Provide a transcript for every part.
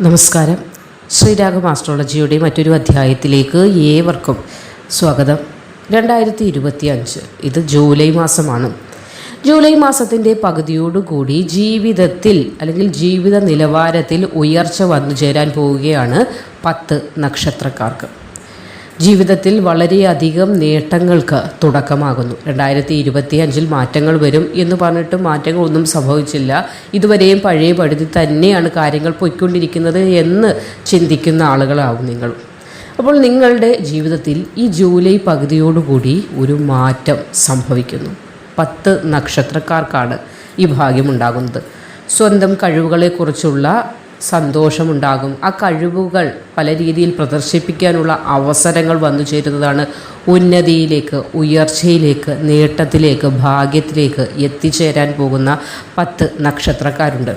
നമസ്കാരം. ശ്രീരാഗം ആസ്ട്രോളജിയുടെ മറ്റൊരു അധ്യായത്തിലേക്ക് ഏവർക്കും സ്വാഗതം. രണ്ടായിരത്തി ഇരുപത്തി അഞ്ച് ഇത് ജൂലൈ മാസമാണ്. ജൂലൈ മാസത്തിന്റെ പകുതിയോടുകൂടി ജീവിതത്തിൽ അല്ലെങ്കിൽ ജീവിത നിലവാരത്തിൽ ഉയർച്ച വന്നു ചേരാൻ പോവുകയാണ് പത്ത് നക്ഷത്രക്കാർക്ക്. ജീവിതത്തിൽ വളരെയധികം നേട്ടങ്ങൾക്ക് തുടക്കമാകുന്നു. രണ്ടായിരത്തി ഇരുപത്തി അഞ്ചിൽ മാറ്റങ്ങൾ വരും എന്ന് പറഞ്ഞിട്ട് മാറ്റങ്ങളൊന്നും സംഭവിച്ചില്ല. ഇതുവരെയും പഴയ പഴുതി തന്നെയാണ് കാര്യങ്ങൾ പൊയ്ക്കൊണ്ടിരിക്കുന്നത് എന്ന് ചിന്തിക്കുന്ന ആളുകളാവും നിങ്ങൾ. അപ്പോൾ നിങ്ങളുടെ ജീവിതത്തിൽ ഈ ജൂലൈ പകുതിയോടുകൂടി ഒരു മാറ്റം സംഭവിക്കുന്നു. പത്ത് നക്ഷത്രക്കാർക്കാണ് ഈ ഭാഗ്യമുണ്ടാകുന്നത് സ്വന്തം കഴിവുകളെക്കുറിച്ചുള്ള സന്തോഷമുണ്ടാകും. ആ കഴിവുകൾ പല രീതിയിൽ പ്രദർശിപ്പിക്കാനുള്ള അവസരങ്ങൾ വന്നു ചേരുന്നതാണ് ഉന്നതിയിലേക്ക് ഉയർച്ചയിലേക്ക് നേട്ടത്തിലേക്ക് ഭാഗ്യത്തിലേക്ക് എത്തിച്ചേരാൻ പോകുന്ന പത്ത് നക്ഷത്രക്കാരുണ്ട്.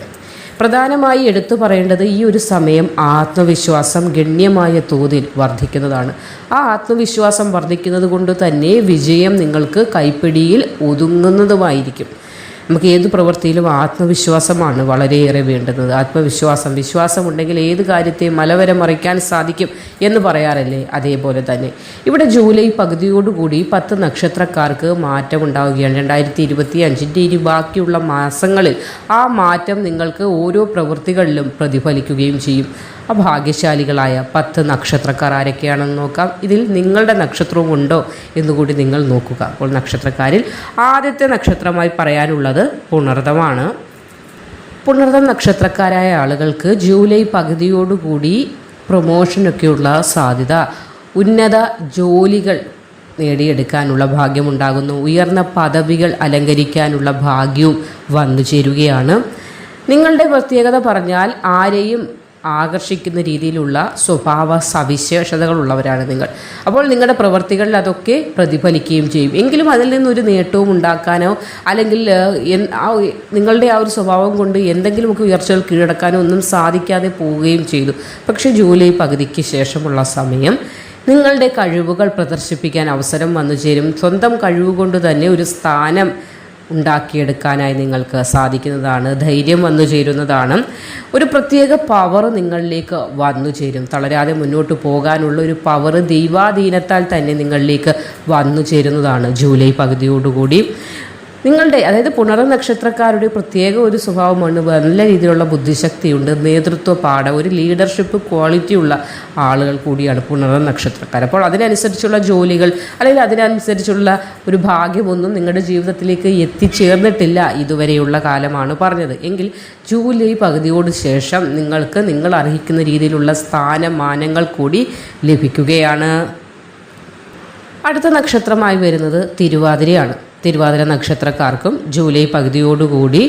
പ്രധാനമായി എടുത്തു പറയേണ്ടത് ഈ ഒരു സമയം ആത്മവിശ്വാസം ഗണ്യമായ തോതിൽ വർദ്ധിക്കുന്നതാണ്. ആ ആത്മവിശ്വാസം വർദ്ധിക്കുന്നത് കൊണ്ട് തന്നെ വിജയം നിങ്ങൾക്ക് കൈപ്പിടിയിൽ ഒതുങ്ങുന്നതുമായിരിക്കും. നമുക്ക് ഏത് പ്രവൃത്തിയിലും ആത്മവിശ്വാസമാണ് വളരെയേറെ വേണ്ടുന്നത്. ആത്മവിശ്വാസം വിശ്വാസം ഉണ്ടെങ്കിൽ ഏത് കാര്യത്തെയും മലവരെ മറിക്കാൻ സാധിക്കും എന്ന് പറയാറല്ലേ? അതേപോലെ തന്നെ. ഇവിടെ ജൂലൈ പകുതിയോടുകൂടി പത്ത് നക്ഷത്രക്കാർക്ക് മാറ്റം ഉണ്ടാവുകയാണ് രണ്ടായിരത്തി ഇരുപത്തി അഞ്ചിന്റെ ഇനി ബാക്കിയുള്ള മാസങ്ങളിൽ ആ മാറ്റം നിങ്ങൾക്ക് ഓരോ പ്രവൃത്തികളിലും പ്രതിഫലിക്കുകയും ചെയ്യും. ആ ഭാഗ്യശാലികളായ പത്ത് നക്ഷത്രക്കാർ ആരൊക്കെയാണെന്ന് നോക്കാം. ഇതിൽ നിങ്ങളുടെ നക്ഷത്രവും ഉണ്ടോ എന്നുകൂടി നിങ്ങൾ നോക്കുക. അപ്പോൾ നക്ഷത്രക്കാരിൽ ആദ്യത്തെ നക്ഷത്രമായി പറയാനുള്ളത് പുണർതമാണ് പുണർതം നക്ഷത്രക്കാരായ ആളുകൾക്ക് ജൂലൈ പകുതിയോടുകൂടി പ്രൊമോഷനൊക്കെയുള്ള സാധ്യത. ഉന്നത ജോലികൾ നേടിയെടുക്കാനുള്ള ഭാഗ്യമുണ്ടാകുന്നു. ഉയർന്ന പദവികൾ അലങ്കരിക്കാനുള്ള ഭാഗ്യവും വന്നു ചേരുകയാണ്. നിങ്ങളുടെ പ്രത്യേകത പറഞ്ഞാൽ ആരെയും ആകർഷിക്കുന്ന രീതിയിലുള്ള സ്വഭാവ സവിശേഷതകളുള്ളവരാണ് നിങ്ങൾ. അപ്പോൾ നിങ്ങളുടെ പ്രവർത്തികളിൽ അതൊക്കെ പ്രതിഫലിക്കുകയും ചെയ്യും. എങ്കിലും അതിൽ നിന്നൊരു നേട്ടവും ഉണ്ടാക്കാനോ അല്ലെങ്കിൽ നിങ്ങളുടെ ആ ഒരു സ്വഭാവം കൊണ്ട് എന്തെങ്കിലുമൊക്കെ ഉയർച്ചകൾ കീഴടക്കാനോ ഒന്നും സാധിക്കാതെ പോവുകയും ചെയ്തു. പക്ഷേ ജൂലൈ പകുതിക്ക് ശേഷമുള്ള സമയം നിങ്ങളുടെ കഴിവുകൾ പ്രദർശിപ്പിക്കാൻ അവസരം വന്നു ചേരും. സ്വന്തം കഴിവുകൊണ്ട് തന്നെ ഒരു സ്ഥാനം ഉണ്ടാക്കിയെടുക്കാനായി നിങ്ങൾക്ക് സാധിക്കുന്നതാണ്. ധൈര്യം വന്നു ചേരുന്നതാണ്. ഒരു പ്രത്യേക പവർ നിങ്ങളിലേക്ക് വന്നു ചേരും. തളരാതെ മുന്നോട്ട് പോകാനുള്ള ഒരു പവർ ദൈവാധീനത്താൽ തന്നെ നിങ്ങളിലേക്ക് വന്നു ചേരുന്നതാണ് ജൂലൈ പകുതിയോടുകൂടി. നിങ്ങളുടെ അതായത് പുണർ നക്ഷത്രക്കാരുടെ പ്രത്യേക ഒരു സ്വഭാവമാണ് നല്ല രീതിയിലുള്ള ബുദ്ധിശക്തിയുണ്ട് നേതൃത്വ പാഠം ഒരു ലീഡർഷിപ്പ് ക്വാളിറ്റി ഉള്ള ആളുകൾ കൂടിയാണ് പുണർ നക്ഷത്രക്കാർ. അപ്പോൾ അതിനനുസരിച്ചുള്ള ജോലികൾ അല്ലെങ്കിൽ അതിനനുസരിച്ചുള്ള ഒരു ഭാഗ്യമൊന്നും നിങ്ങളുടെ ജീവിതത്തിലേക്ക് എത്തിച്ചേർന്നിട്ടില്ല ഇതുവരെയുള്ള കാലമാണ് പറഞ്ഞത്. എങ്കിൽ ജൂലൈ പകുതിയോട് ശേഷം നിങ്ങൾക്ക് നിങ്ങൾ അർഹിക്കുന്ന രീതിയിലുള്ള സ്ഥാനമാനങ്ങൾ കൂടി ലഭിക്കുകയാണ്. അടുത്ത നക്ഷത്രമായി വരുന്നത് തിരുവാതിരയാണ്. തിരുവാതിര നക്ഷത്രക്കാർക്കും ജൂലൈ പകുതിയോടുകൂടി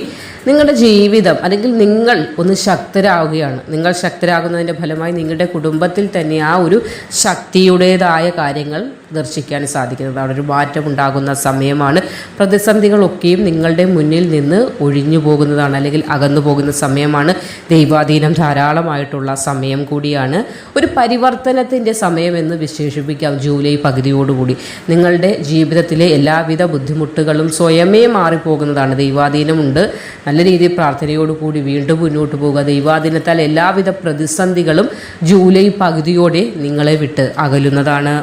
നിങ്ങളുടെ ജീവിതം അല്ലെങ്കിൽ നിങ്ങൾ ഒന്ന് ശക്തരാകുകയാണ്. നിങ്ങൾ ശക്തരാകുന്നതിന്റെ ഫലമായി നിങ്ങളുടെ കുടുംബത്തിൽ തന്നെ ആ ഒരു ശക്തിയുടേതായ കാര്യങ്ങൾ ദർശിക്കാൻ സാധിക്കുന്നത്. അവിടെ ഒരു മാറ്റം ഉണ്ടാകുന്ന സമയമാണ്. പ്രതിസന്ധികളൊക്കെയും നിങ്ങളുടെ മുന്നിൽ നിന്ന് ഒഴിഞ്ഞു പോകുന്നതാണ് അല്ലെങ്കിൽ അകന്നു പോകുന്ന സമയമാണ്. ദൈവാധീനം ധാരാളമായിട്ടുള്ള സമയം കൂടിയാണ്. ഒരു പരിവർത്തനത്തിന്റെ സമയമെന്ന് വിശേഷിപ്പിക്കാം. ജൂലൈ പകുതിയോടുകൂടി നിങ്ങളുടെ ജീവിതത്തിലെ എല്ലാവിധ ബുദ്ധിമുട്ടുകളും സ്വയമേ മാറിപ്പോകുന്നതാണ്. ദൈവാധീനമുണ്ട്. നല്ല രീതിയിൽ പ്രാർത്ഥനയോടുകൂടി വീണ്ടും മുന്നോട്ട് പോകുക. ദൈവാദിനത്താൽ എല്ലാവിധ പ്രതിസന്ധികളും ജൂലൈ പകുതിയോടെ നിങ്ങളെ വിട്ട് അകലുന്നതാണ്.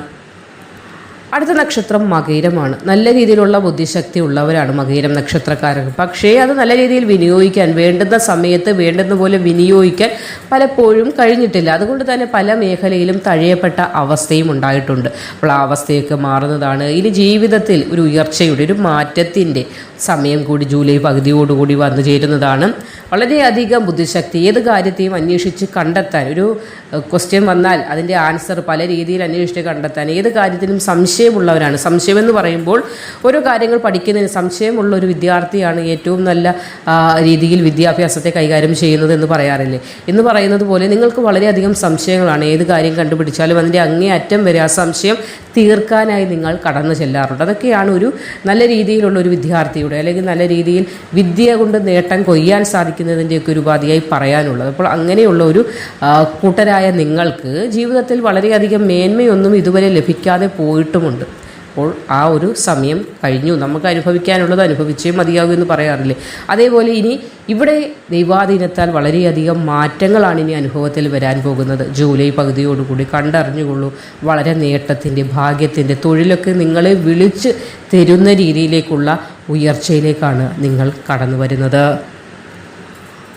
അടുത്ത നക്ഷത്രം മകയിരമാണ്. നല്ല രീതിയിലുള്ള ബുദ്ധിശക്തി ഉള്ളവരാണ് മകയിരം നക്ഷത്രക്കാരൻ. പക്ഷേ അത് നല്ല രീതിയിൽ വിനിയോഗിക്കാൻ വേണ്ടുന്ന സമയത്ത് വേണ്ടുന്ന പോലെ വിനിയോഗിക്കാൻ പലപ്പോഴും കഴിഞ്ഞിട്ടില്ല. അതുകൊണ്ട് തന്നെ പല മേഖലയിലും തഴയപ്പെട്ട അവസ്ഥയും ഉണ്ടായിട്ടുണ്ട്. അപ്പോൾ ആ അവസ്ഥയൊക്കെ മാറുന്നതാണ്. ഇനി ജീവിതത്തിൽ ഒരു ഉയർച്ചയുടെ ഒരു മാറ്റത്തിന്റെ സമയം കൂടി ജൂലൈ പകുതിയോടുകൂടി വന്നു ചേരുന്നതാണ്. വളരെയധികം ബുദ്ധിശക്തി. ഏത് കാര്യത്തെയും അന്വേഷിച്ച് കണ്ടെത്താൻ. ഒരു ക്വസ്റ്റ്യൻ വന്നാൽ അതിന്റെ ആൻസർ പല രീതിയിൽ അന്വേഷിച്ച് കണ്ടെത്താൻ. ഏത് കാര്യത്തിനും സംശയമുള്ളവരാണ്. സംശയമെന്ന് പറയുമ്പോൾ ഓരോ കാര്യങ്ങൾ പഠിക്കുന്നതിന് സംശയമുള്ള ഒരു വിദ്യാർത്ഥിയാണ് ഏറ്റവും നല്ല രീതിയിൽ വിദ്യാഭ്യാസത്തെ കൈകാര്യം ചെയ്യുന്നത് എന്ന് പറയാറില്ലേ? എന്ന് പറയുന്നത് പോലെ നിങ്ങൾക്ക് വളരെയധികം സംശയങ്ങളാണ്. ഏത് കാര്യം കണ്ടുപിടിച്ചാലും അതിന്റെ അങ്ങേ അറ്റം വരെ ആ സംശയം തീർക്കാനായി നിങ്ങൾ കടന്നു ചെല്ലാറുണ്ട്. അതൊക്കെയാണ് ഒരു നല്ല രീതിയിലുള്ള ഒരു വിദ്യാർത്ഥിയുടെ അല്ലെങ്കിൽ നല്ല രീതിയിൽ വിദ്യ കൊണ്ട് നേട്ടം കൊയ്യാൻ സാധിക്കുന്നതിന്റെയൊക്കെ ഒരു ഉപാധിയായി പറയാനുള്ളത്. അപ്പോൾ അങ്ങനെയുള്ള ഒരു കൂട്ടരായ നിങ്ങൾക്ക് ജീവിതത്തിൽ വളരെയധികം മേന്മയൊന്നും ഇതുവരെ ലഭിക്കാതെ പോയിട്ടുമുണ്ട്. അപ്പോൾ ആ ഒരു സമയം കഴിഞ്ഞു. നമുക്ക് അനുഭവിക്കാനുള്ളത് അനുഭവിച്ചേ മതിയാകൂ എന്ന് പറയാറില്ലേ? അതേപോലെ ഇനി ഇവിടെ ദൈവാധീനത്താൽ വളരെയധികം മാറ്റങ്ങളാണ് ഇനി അനുഭവത്തിൽ വരാൻ പോകുന്നത്. ജൂലൈ പകുതിയോടുകൂടി കണ്ടറിഞ്ഞുകൊള്ളൂ. വളരെ നേട്ടത്തിന്റെ ഭാഗ്യത്തിന്റെ തൊഴിലൊക്കെ നിങ്ങളെ വിളിച്ച് തരുന്ന രീതിയിലേക്കുള്ള ഉയർച്ചയിലേക്കാണ് നിങ്ങൾ കടന്നു വരുന്നത്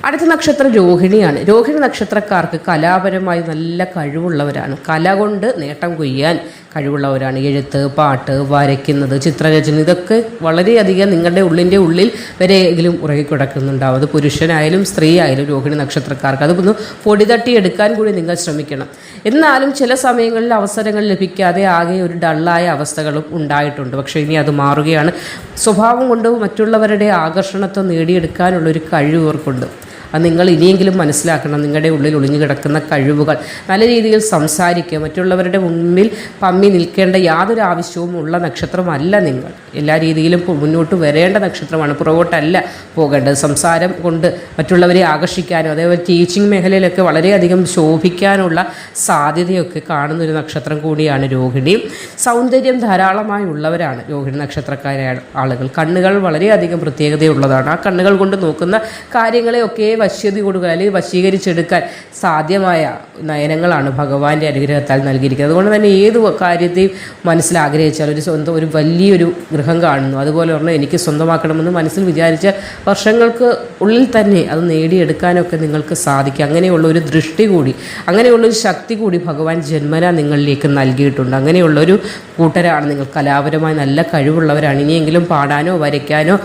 അടുത്ത നക്ഷത്രം രോഹിണിയാണ്. രോഹിണി നക്ഷത്രക്കാർക്ക് കലാപരമായി നല്ല കഴിവുള്ളവരാണ്. കല കൊണ്ട് നേട്ടം കൊയ്യാൻ കഴിവുള്ളവരാണ്. എഴുത്ത് പാട്ട് വരയ്ക്കുന്നത് ചിത്രരചന ഇതൊക്കെ വളരെയധികം നിങ്ങളുടെ ഉള്ളിന്റെ ഉള്ളിൽ വരെയെങ്കിലും ഉറങ്ങിക്കിടക്കുന്നുണ്ടാവും അത് പുരുഷനായാലും സ്ത്രീ ആയാലും രോഹിണി നക്ഷത്രക്കാർക്ക് അതൊന്ന് പൊടി തട്ടിയെടുക്കാൻ കൂടി നിങ്ങൾ ശ്രമിക്കണം. എന്നാലും ചില സമയങ്ങളിൽ അവസരങ്ങൾ ലഭിക്കാതെ ആകെ ഒരു ഡള്ളായ അവസ്ഥകളും ഉണ്ടായിട്ടുണ്ട്. പക്ഷേ ഇനി അത് മാറുകയാണ്. സ്വഭാവം കൊണ്ട് മറ്റുള്ളവരുടെ ആകർഷണത്വം നേടിയെടുക്കാനുള്ള ഒരു കഴിവ് ഇവർക്കുണ്ട്. അത് നിങ്ങൾ ഇനിയെങ്കിലും മനസ്സിലാക്കണം. നിങ്ങളുടെ ഉള്ളിൽ ഒളിഞ്ഞു കിടക്കുന്ന കഴിവുകൾ. നല്ല രീതിയിൽ സംസാരിക്കുക. മറ്റുള്ളവരുടെ മുന്നിൽ പമ്മി നിൽക്കേണ്ട യാതൊരു ആവശ്യവും ഉള്ള നക്ഷത്രമല്ല നിങ്ങൾ. എല്ലാ രീതിയിലും മുന്നോട്ട് വരേണ്ട നക്ഷത്രമാണ്. പുറകോട്ടല്ല പോകേണ്ടത്. സംസാരം കൊണ്ട് മറ്റുള്ളവരെ ആകർഷിക്കാനും അതേപോലെ ടീച്ചിങ് മേഖലയിലൊക്കെ വളരെയധികം ശോഭിക്കാനുള്ള സാധ്യതയൊക്കെ കാണുന്ന ഒരു നക്ഷത്രം കൂടിയാണ് രോഹിണി. സൗന്ദര്യം ധാരാളമായി ഉള്ളവരാണ് രോഹിണി നക്ഷത്രക്കാരായ ആളുകൾ. കണ്ണുകൾ വളരെയധികം പ്രത്യേകതയുള്ളതാണ്. ആ കണ്ണുകൾ കൊണ്ട് നോക്കുന്ന കാര്യങ്ങളെയൊക്കെ വശ്യത കൊടുക്കുക അല്ലെങ്കിൽ വശീകരിച്ചെടുക്കാൻ സാധ്യമായ നയനങ്ങളാണ് ഭഗവാന്റെ അനുഗ്രഹത്താൽ നൽകിയിരിക്കുന്നത്. അതുകൊണ്ട് തന്നെ ഏത് കാര്യത്തെയും മനസ്സിൽ ആഗ്രഹിച്ചാൽ ഒരു സ്വന്തം ഒരു വലിയൊരു ഗൃഹം കാണുന്നു. അതുപോലെ ഒരെണ്ണം എനിക്ക് സ്വന്തമാക്കണമെന്ന് മനസ്സിൽ വിചാരിച്ച വർഷങ്ങൾക്ക് ഉള്ളിൽ തന്നെ അത് നേടിയെടുക്കാനൊക്കെ നിങ്ങൾക്ക് സാധിക്കും. അങ്ങനെയുള്ള ഒരു ദൃഷ്ടി കൂടി അങ്ങനെയുള്ള ഒരു ശക്തി കൂടി ഭഗവാൻ ജന്മന നിങ്ങളിലേക്ക് നൽകിയിട്ടുണ്ട്. അങ്ങനെയുള്ള ഒരു കൂട്ടരാണ് നിങ്ങൾ. കലാപരമായി നല്ല കഴിവുള്ളവരാണ്. ഇനിയെങ്കിലും പാടാനോ വരയ്ക്കാനോ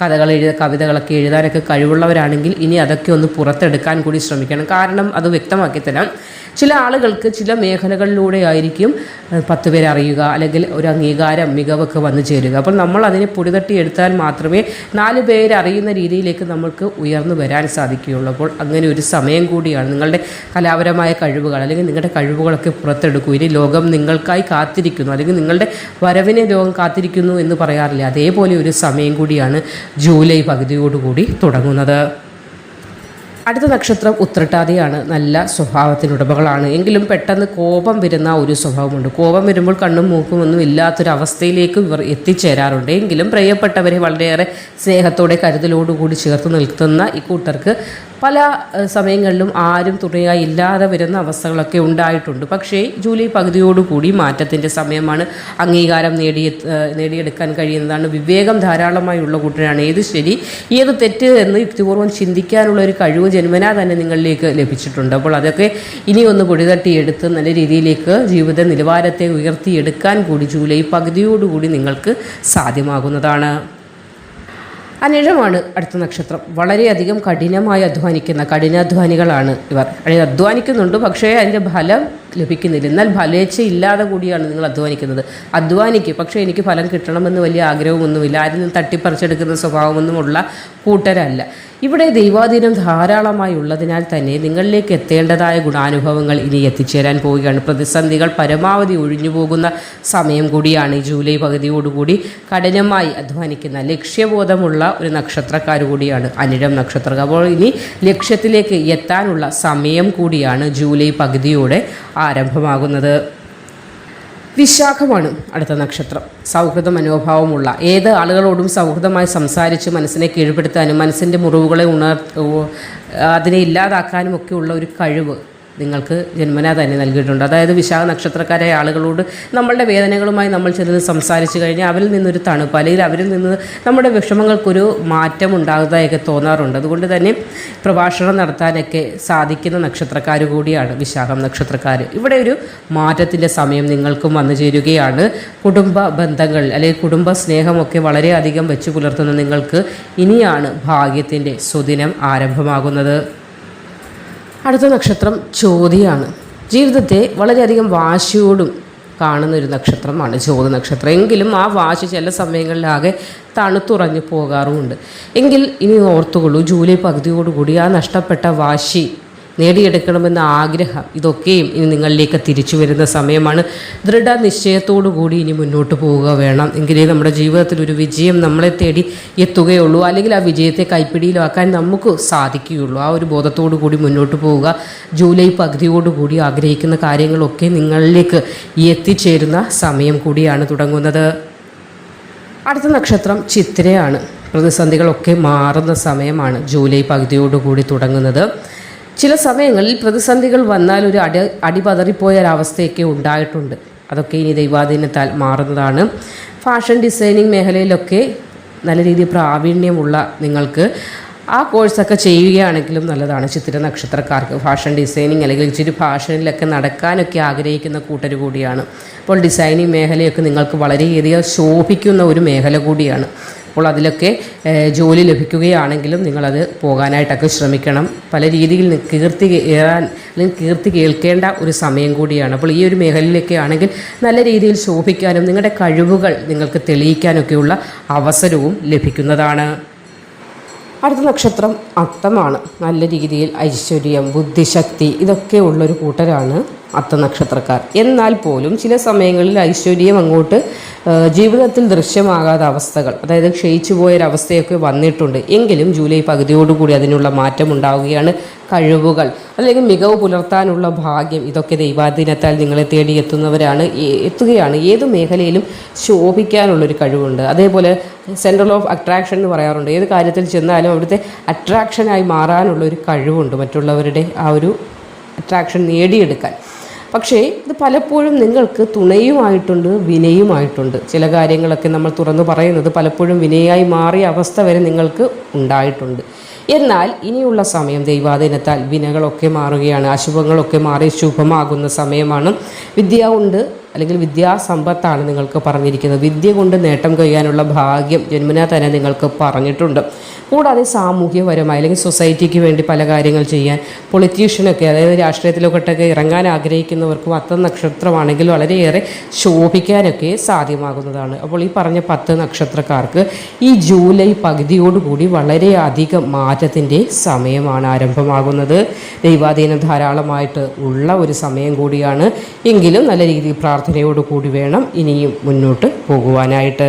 കഥകൾ എഴുത കവിതകളൊക്കെ എഴുതാനൊക്കെ കഴിവുള്ളവരാണെങ്കിൽ ഇനി അതൊക്കെ ഒന്ന് പുറത്തെടുക്കാൻ കൂടി ശ്രമിക്കണം. കാരണം അത് വ്യക്തമാക്കി തരാം. ചില ആളുകൾക്ക് ചില മേഖലകളിലൂടെ ആയിരിക്കും പത്ത് പേര് അറിയുക അല്ലെങ്കിൽ ഒരു അംഗീകാരം മികവൊക്കെ വന്നു ചേരുക. അപ്പോൾ നമ്മൾ അതിനെ പൊടിതട്ടി എടുത്താൽ മാത്രമേ നാല് പേര് അറിയുന്ന രീതിയിലേക്ക് നമ്മൾക്ക് ഉയർന്നു വരാൻ സാധിക്കുകയുള്ളൂ. അപ്പോൾ അങ്ങനെ ഒരു സമയം കൂടിയാണ് നിങ്ങളുടെ കലാപരമായ കഴിവുകൾ അല്ലെങ്കിൽ നിങ്ങളുടെ കഴിവുകളൊക്കെ പുറത്തെടുക്കൂ. ഇനി ലോകം നിങ്ങൾക്കായി കാത്തിരിക്കുന്നു അല്ലെങ്കിൽ നിങ്ങളുടെ വരവിനെ ലോകം കാത്തിരിക്കുന്നു എന്ന് പറയാറില്ല. അതേപോലെ ഒരു സമയം കൂടിയാണ് ജൂലൈ പകുതിയോടുകൂടി തുടങ്ങുന്നത്. അടുത്ത നക്ഷത്രം ഉത്രട്ടാതിയാണ്. നല്ല സ്വഭാവത്തിനുടമകളാണ് എങ്കിലും പെട്ടെന്ന് കോപം വരുന്ന ഒരു സ്വഭാവമുണ്ട്. കോപം വരുമ്പോൾ കണ്ണും മൂക്കും ഒന്നും ഇല്ലാത്തൊരവസ്ഥയിലേക്ക് ഇവർ എത്തിച്ചേരാറുണ്ട്. എങ്കിലും പ്രിയപ്പെട്ടവരെ വളരെയേറെ സ്നേഹത്തോടെ കരുതലോടുകൂടി ചേർത്ത് നിൽക്കുന്ന ഇക്കൂട്ടർക്ക് കൂട്ടർക്ക് പല സമയങ്ങളിലും ആരും തുണയായി ഇല്ലാതെ വരുന്ന അവസ്ഥകളൊക്കെ ഉണ്ടായിട്ടുണ്ട്. പക്ഷേ ജൂലൈ പകുതിയോടുകൂടി മാറ്റത്തിന്റെ സമയമാണ് അംഗീകാരം നേടി നേടിയെടുക്കാൻ കഴിയുന്നതാണ്. വിവേകം ധാരാളമായുള്ള കൂട്ടരാണ് ഏത് ശരി ഏത് തെറ്റ് എന്ന് യുക്തിപൂർവം ചിന്തിക്കാനുള്ള ഒരു കഴിവ് ജന്മനാ തന്നെ നിങ്ങളിലേക്ക് ലഭിച്ചിട്ടുണ്ട്. അപ്പോൾ അതൊക്കെ ഇനി ഒന്ന് പൊടിതട്ടിയെടുത്ത് നല്ല രീതിയിലേക്ക് ജീവിത നിലവാരത്തെ ഉയർത്തിയെടുക്കാൻ കൂടി ജൂലൈ പകുതിയോടുകൂടി നിങ്ങൾക്ക് സാധ്യമാകുന്നതാണ്. അനിഴമാണ് അടുത്ത നക്ഷത്രം. വളരെയധികം കഠിനമായി അധ്വാനിക്കുന്ന കഠിനാധ്വാനികളാണ് ഇവർ. അധ്വാനിക്കുന്നുണ്ട് പക്ഷേ അതിന്റെ ഫലം ലഭിക്കുന്നില്ല. എന്നാൽ ഫലേച്ഛ ഇല്ലാതെ കൂടിയാണ് നിങ്ങൾ അധ്വാനിക്കുന്നത്. അധ്വാനിക്കും പക്ഷേ എനിക്ക് ഫലം കിട്ടണമെന്ന് വലിയ ആഗ്രഹമൊന്നുമില്ല. ആരിൽ നിന്ന് തട്ടിപ്പറിച്ചെടുക്കുന്ന സ്വഭാവമൊന്നുമുള്ള കൂട്ടരല്ല. ഇവിടെ ദൈവാധീനം ധാരാളമായി ഉള്ളതിനാൽ തന്നെ നിങ്ങളിലേക്ക് എത്തേണ്ടതായ ഗുണാനുഭവങ്ങൾ ഇനി എത്തിച്ചേരാൻ പോവുകയാണ്. പ്രതിസന്ധികൾ പരമാവധി ഒഴിഞ്ഞു പോകുന്ന സമയം കൂടിയാണ് ജൂലൈ പകുതിയോടുകൂടി കഠിനമായി അധ്വാനിക്കുന്ന ലക്ഷ്യബോധമുള്ള ഒരു നക്ഷത്രക്കാർ കൂടിയാണ് അനിഴം നക്ഷത്രക്കാർ. അപ്പോൾ ഇനി ലക്ഷ്യത്തിലേക്ക് എത്താനുള്ള സമയം കൂടിയാണ് ജൂലൈ പകുതിയോടെ ആരംഭമാകുന്നത്. വിശാഖമാണ് അടുത്ത നക്ഷത്രം. സൗഹൃദ മനോഭാവമുള്ള ഏത് ആളുകളോടും സൗഹൃദമായി സംസാരിച്ച് മനസ്സിനെ കീഴ്പ്പെടുത്താനും മനസ്സിന്റെ മുറിവുകളെ ഉണർ അതിനെ ഇല്ലാതാക്കാനും ഒക്കെ ഒരു കഴിവ് നിങ്ങൾക്ക് ജന്മനാ തന്നെ നൽകിയിട്ടുണ്ട്. അതായത് വിശാഖ നക്ഷത്രക്കാരായ ആളുകളോട് നമ്മളുടെ വേദനകളുമായി നമ്മൾ ചെന്ന് സംസാരിച്ചു കഴിഞ്ഞാൽ അവരിൽ നിന്നൊരു തണുപ്പ് അല്ലെങ്കിൽ അവരിൽ നിന്ന് നമ്മുടെ വിഷമങ്ങൾക്കൊരു മാറ്റം ഉണ്ടാകുന്നതായൊക്കെ തോന്നാറുണ്ട്. അതുകൊണ്ട് തന്നെ പ്രഭാഷണം നടത്താനൊക്കെ സാധിക്കുന്ന നക്ഷത്രക്കാർ കൂടിയാണ് വിശാഖം നക്ഷത്രക്കാർ ഇവിടെ ഒരു മാറ്റത്തിന്റെ സമയം നിങ്ങൾക്കും വന്നു ചേരുകയാണ്. കുടുംബ ബന്ധങ്ങൾ അല്ലെങ്കിൽ കുടുംബ സ്നേഹമൊക്കെ വളരെയധികം വെച്ച് പുലർത്തുന്ന നിങ്ങൾക്ക് ഇനിയാണ് ഭാഗ്യത്തിന്റെ സുദിനം ആരംഭമാകുന്നത്. അടുത്ത നക്ഷത്രം ചോതിയാണ് ജീവിതത്തെ വളരെയധികം വാശിയോടും കാണുന്ന ഒരു നക്ഷത്രമാണ് ചോതി നക്ഷത്രം. എങ്കിലും ആ വാശി ചില സമയങ്ങളിലാകെ തണുത്തുറഞ്ഞു പോകാറുമുണ്ട്. എങ്കിൽ ഇനി ഓർത്തുകൊള്ളൂ ജൂലൈ പകുതിയോടുകൂടി ആ നഷ്ടപ്പെട്ട വാശി നേടിയെടുക്കണമെന്ന ആഗ്രഹം ഇതൊക്കെയും ഇനി നിങ്ങളിലേക്ക് തിരിച്ചു വരുന്ന സമയമാണ്. ദൃഢനിശ്ചയത്തോടു കൂടി ഇനി മുന്നോട്ട് പോവുക വേണം. എങ്കിലേ നമ്മുടെ ജീവിതത്തിൽ ഒരു വിജയം നമ്മളെ തേടി എത്തുകയുള്ളൂ. അല്ലെങ്കിൽ ആ വിജയത്തെ കൈപ്പിടിയിലാക്കാൻ നമുക്ക് സാധിക്കുകയുള്ളൂ. ആ ഒരു ബോധത്തോടു കൂടി മുന്നോട്ട് പോവുക ജൂലൈ പകുതിയോടുകൂടി ആഗ്രഹിക്കുന്ന കാര്യങ്ങളൊക്കെ നിങ്ങളിലേക്ക് എത്തിച്ചേരുന്ന സമയം കൂടിയാണ് തുടങ്ങുന്നത്. അടുത്ത നക്ഷത്രം ചിത്രയാണ്. പ്രതിസന്ധികളൊക്കെ മാറുന്ന സമയമാണ് ജൂലൈ പകുതിയോടുകൂടി തുടങ്ങുന്നത്. ചില സമയങ്ങളിൽ പ്രതിസന്ധികൾ വന്നാൽ ഒരു അടി അടിപതറിപ്പോയ ഒരവസ്ഥയൊക്കെ ഉണ്ടായിട്ടുണ്ട്. അതൊക്കെ ഇനി ദൈവാധീനത്താൽ മാറുന്നതാണ്. ഫാഷൻ ഡിസൈനിങ് മേഖലയിലൊക്കെ നല്ല രീതിയിൽ പ്രാവീണ്യമുള്ള നിങ്ങൾക്ക് ആ കോഴ്സൊക്കെ ചെയ്യുകയാണെങ്കിലും നല്ലതാണ്. ചിത്ര നക്ഷത്രക്കാർക്ക് ഫാഷൻ ഡിസൈനിങ് അല്ലെങ്കിൽ ഇച്ചിരി ഫാഷനിലൊക്കെ നടക്കാനൊക്കെ ആഗ്രഹിക്കുന്ന കൂട്ടർ കൂടിയാണ്. അപ്പോൾ ഡിസൈനിങ് മേഖലയൊക്കെ നിങ്ങൾക്ക് വളരെയധികം ശോഭിക്കുന്ന ഒരു മേഖല കൂടിയാണ്. അപ്പോൾ അതിലൊക്കെ ജോലി ലഭിക്കുകയാണെങ്കിലും നിങ്ങളത് പോകാനായിട്ടൊക്കെ ശ്രമിക്കണം. പല രീതിയിൽ കീർത്തി കയറാൻ അല്ലെങ്കിൽ കീർത്തി കേൾക്കേണ്ട ഒരു സമയം കൂടിയാണ്. അപ്പോൾ ഈ ഒരു മേഖലയിലൊക്കെ ആണെങ്കിൽ നല്ല രീതിയിൽ ശോഭിക്കാനും നിങ്ങളുടെ കഴിവുകൾ നിങ്ങൾക്ക് തെളിയിക്കാനൊക്കെയുള്ള അവസരവും ലഭിക്കുന്നതാണ്. അടുത്ത നക്ഷത്രം അത്തമാണ്. നല്ല രീതിയിൽ ഐശ്വര്യം ബുദ്ധിശക്തി ഇതൊക്കെ ഉള്ളൊരു കൂട്ടരാണ്. അത്ത നക്ഷത്രക്കാർ. എന്നാൽ പോലും ചില സമയങ്ങളിൽ ഐശ്വര്യം അങ്ങോട്ട് ജീവിതത്തിൽ ദൃശ്യമാകാത്ത അവസ്ഥകൾ അതായത് ക്ഷയിച്ചു പോയൊരവസ്ഥയൊക്കെ വന്നിട്ടുണ്ട്. എങ്കിലും ജൂലൈ പകുതിയോടുകൂടി അതിനുള്ള മാറ്റം ഉണ്ടാവുകയാണ് കഴിവുകൾ. അല്ലെങ്കിൽ മികവ് പുലർത്താനുള്ള ഭാഗ്യം ഇതൊക്കെ ദൈവാധീനത്താൽ നിങ്ങളെ തേടി എത്തുന്നവരാണ് എത്തുകയാണ്. ഏത് മേഖലയിലും ശോഭിക്കാനുള്ളൊരു കഴിവുണ്ട്. അതേപോലെ സെൻട്രൽ ഓഫ് അട്രാക്ഷൻ എന്ന് പറയാറുണ്ട്. ഏത് കാര്യത്തിൽ ചെന്നാലും അവിടുത്തെ അട്രാക്ഷനായി മാറാനുള്ള ഒരു കഴിവുണ്ട് മറ്റുള്ളവരുടെ ആ ഒരു അട്രാക്ഷൻ നേടിയെടുക്കാൻ. പക്ഷേ ഇത് പലപ്പോഴും നിങ്ങൾക്ക് തുണയുമായിട്ടുണ്ട് വിനയുമായിട്ടുണ്ട്. ചില കാര്യങ്ങളൊക്കെ നമ്മൾ തുറന്നു പറയുന്നത് പലപ്പോഴും വിനയായി മാറിയ അവസ്ഥ വരെ നിങ്ങൾക്ക് ഉണ്ടായിട്ടുണ്ട്. എന്നാൽ ഇനിയുള്ള സമയം ദൈവാധീനത്താൽ വിനകളൊക്കെ മാറുകയാണ്. അശുഭങ്ങളൊക്കെ മാറി ശുഭമാകുന്ന സമയമാണ്. വിദ്യ കൊണ്ട് അല്ലെങ്കിൽ വിദ്യാസമ്പത്താണ് നിങ്ങൾക്ക് പറഞ്ഞിരിക്കുന്നത്. വിദ്യ കൊണ്ട് നേട്ടം കൊയ്യാനുള്ള ഭാഗ്യം ജന്മനാ തന്നെ നിങ്ങൾക്ക് പറഞ്ഞിട്ടുണ്ട്. കൂടാതെ സാമൂഹ്യപരമായി അല്ലെങ്കിൽ സൊസൈറ്റിക്ക് വേണ്ടി പല കാര്യങ്ങൾ ചെയ്യാൻ പൊളിറ്റീഷ്യനൊക്കെ അതായത് രാഷ്ട്രീയത്തിലൊക്കെ ഇറങ്ങാൻ ആഗ്രഹിക്കുന്നവർക്കും പത്ത് നക്ഷത്രമാണെങ്കിൽ വളരെയേറെ ശോഭിക്കാനൊക്കെ സാധ്യമാകുന്നതാണ്. അപ്പോൾ ഈ പറഞ്ഞ പത്ത് നക്ഷത്രക്കാർക്ക് ഈ ജൂലൈ പകുതിയോടുകൂടി വളരെയധികം മാറ്റത്തിന്റെ സമയമാണ് ആരംഭമാകുന്നത്. ദൈവാധീനം ധാരാളമായിട്ട് ഉള്ള ഒരു സമയം കൂടിയാണ്. എങ്കിലും നല്ല രീതിയിൽ പ്രാർത്ഥനയോടുകൂടി വേണം ഇനിയും മുന്നോട്ട് പോകുവാനായിട്ട്.